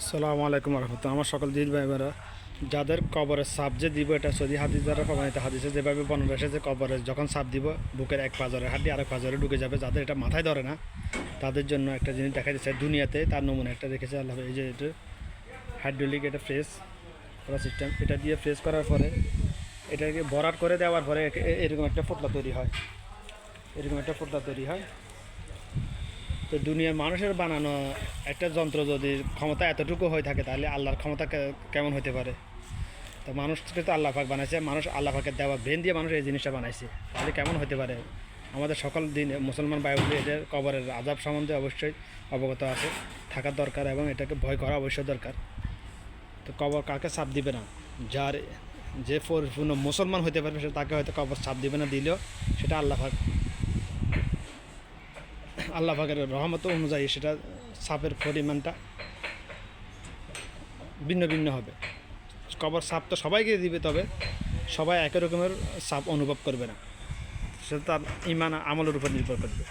আসসালামু আলাইকুম রহমতুল্লাহ। আমার সকল দিন ভাইরা যাদের কবরের সাপ যে দিব, এটা সদি হাদিস দ্বারা প্রমাণিত হাদিসে যেভাবে বর্ণনা এসেছে কবরে যখন সাপ দিব, বুকের এক পাজরের হাড্ডি আরেক পাজরে ঢুকে যাবে। যাদের এটা মাথায় ধরে না, তাদের জন্য একটা জিনিস দেখা দিচ্ছে দুনিয়াতে তার নমুনা একটা রেখেছে আল্লাহ এই যে এটা হাইড্রোলিক এটা ফ্রেশ করা সিস্টেম এটা দিয়ে ফ্রেশ করার পরে, এটাকে ভরাট করে দেওয়ার পরে এরকম একটা ফোটলা তৈরি হয়। এরকম একটা ফোটলা তৈরি হয়। তো দুনিয়ার মানুষের বানানো একটা যন্ত্র যদি ক্ষমতা এতটুকু হয়ে থাকে, তাহলে আল্লাহর ক্ষমতা কেমন হতে পারে? তো মানুষকে তো আল্লাহ পাক বানাইছে, মানুষ আল্লাহ পাকের দেওয়া ব্রেন দিয়ে মানুষ এই জিনিসটা বানাইছে। তাহলে কেমন হতে পারে? আমাদের সকল দিন মুসলমান ভাইগুলি এদের কবরের আজাব সম্বন্ধে অবশ্যই অবগত আছে থাকার দরকার এবং এটাকে ভয় করা অবশ্যই দরকার। তো কবর কাকে চাপ দিবে না? যার যে পরিপূর্ণ মুসলমান হতে পারবে, সে তাকে হয়তো কবর চাপ দিবে না, দিলেও সেটা আল্লাহ পাক আল্লাহ পাকের রহমত অনুযায়ী সেটা সাপের পরিমাণটা ভিন্ন ভিন্ন হবে। কবর সাপ তো সবাইকে দিবে, তবে সবাই একই রকমের সাপ অনুভব করবে না। সেটা তার ইমান আমলের উপর নির্ভর করবে।